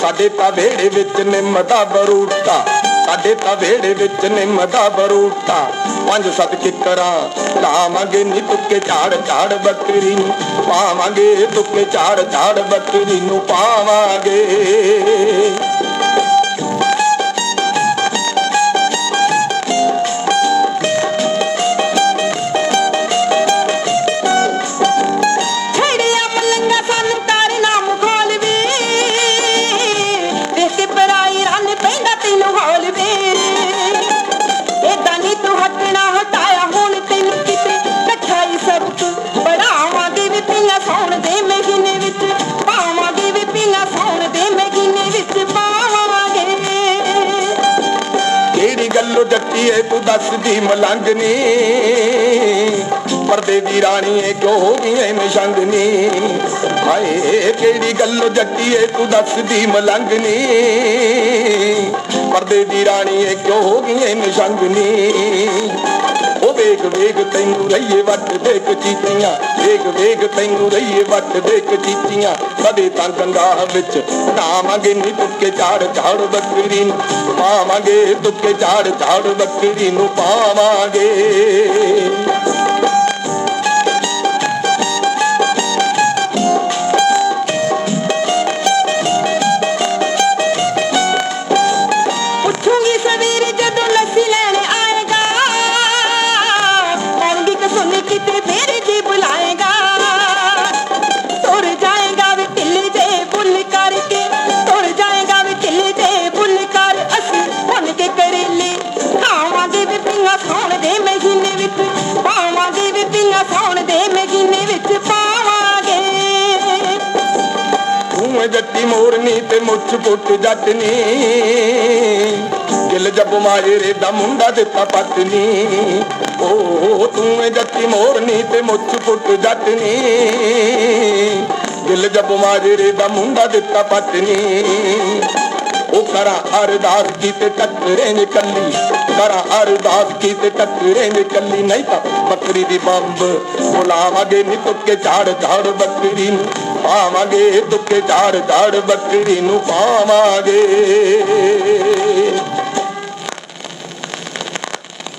ਸਾਡੇ ਤਾਂ ਵਿਹੜੇ ਵਿੱਚ ਨਿੰਮ ਬਰੂਟਾ। ਸਾਡੇ ਤਾਂ ਵਿਹੜੇ ਵਿੱਚ ਨਿੰਮ ਦਾ ਬਰੂਟਾ। ਪੰਜ ਸੱਤ ਕਿਕਰਾਂ ਲਾਵਾਂਗੇ ਨੀ ਤੁੱਕੇ ਝਾੜ ਝਾੜ ਬੱਕਰੀ ਨੂੰ ਪਾਵਾਂਗੇ। ਤੁੱਕੇ ਝਾੜ ਝਾੜ ਬੱਕਰੀ ਨੂੰ ਪਾਵਾਂਗੇ। ਗੱਲੋਂ ਜੱਟੀਏ ਤੂੰ ਦੱਸਦੀ ਮਲੰਗਨੀ। ਪਰਦੇ ਦੀ ਰਾਣੀ ਏ ਕਿਉਂ ਹੋ ਗਈ ਐ ਨਿਸ਼ੰਗਨੀ ਹਾਏ, ਕਿਹੜੀ ਗੱਲੋਂ ਜੱਟੀਏ, ਤੂੰ ਦੱਸਦੀ ਮਲੰਗਨੀ। ਪਰਦੇ ਦੀ ਰਾਣੀ ਏ ਕਿਉਂ ਹੋ ਗਈ ਐ ਨਿਸ਼ੰਗਨੀ ਉਹ ਵੇਖ ਤੈਨੂੰ ਰਹੀਏ ਵੱਟ ਦੇਖ ਚੀਤੀਆਂ ਵੇਖ ਵੇਖ ਤੈਨੂੰ ਰਹੀਏ ਵੱਟ ਦੇਖ ਚੀਤੀਆਂ ਕਦੇ ਤਾਂ ਗੰਗਾ ਵਿੱਚ ਨਾਵਾਂਗੇ ਨੀ ਤੁੱਕੇ ਝਾੜ ਝਾੜ ਬੱਕਰੀ ਨੂੰ ਪਾਵਾਂਗੇ, ਤੁੱਕੇ ਝਾੜ ਝਾੜ ਬੱਕਰੀ ਨੂੰ ਪਾਵਾਂਗੇ। ਫੇਰ ਜੀ ਬੁਲਾਏਗਾ, ਤੁਰ ਜਾਏਗਾ ਵੀ ਢਿੱਲੇ ਜੇ ਬੁੱਲ ਕਰਕੇ, ਤੁਰ ਜਾਏਗਾ ਵੀ ਢਿੱਲੇ ਜੇ ਬੁੱਲ ਕਰ, ਅਸੀਂ ਬਣ ਕੇ ਕਰੇਲੇ। ਖਾਵਾਂਗੇ ਵੀ ਪਿੰਗਾ ਸੌਣ ਦੇ ਮਹੀਨੇ ਵਿੱਚ, ਪਾਵਾਂਗੇ ਵੀ ਪਿੰਗਾ ਸੌਣ ਦੇ ਮਹੀਨੇ ਵਿੱਚ, ਪਾਵਾਂਗੇ। ਤੂੰ ਜੱਟੀ ਮੋਰਨੀ ਤੇ ਮੁੱਛ ਪੁੱਟ ਜੱਟਨੀ। ਦਿਲ ਜੱਬ ਮਾਜਰੇ ਦਾ ਮੁੰਡਾ ਦਿੱਤਾ ਪਤਨੀ। ਓ, ਤੂੰ ਜੱਤੀ ਮੋਰਨੀ ਤੇ ਮੁੱਛ ਪੁੱਟ ਜੱਟਨੀ। ਦਿਲ ਜੱਬ ਮਾਜਰੇ ਦਾ ਮੁੰਡਾ ਦਿੱਤਾ ਪਤਨੀ। ਉਹ ਕਰਾ ਅਰਦਾਸ ਕੀਤੇ ਟੱਕਰੇ ਨੇ ਕੱਲੀ। ਕਰਾਂ ਅਰਦਾਸ ਕੀਤੇ ਟੱਕਰੇ ਨੇ ਕੱਲੀ। ਨਹੀਂ ਤਾਂ ਬੱਕਰੀ ਦੀ ਬੰਬ ਬੁਲਾਵਾਂਗੇ ਨੀ ਤੁੱਕੇ ਝਾੜ ਝਾੜ ਬੱਕਰੀ ਨੂੰ। ਪਾਵਾਂਗੇ ਤੁੱਕੇ ਝਾੜ ਝਾੜ ਬੱਕਰੀ ਨੂੰ ਪਾਵਾਂਗੇ।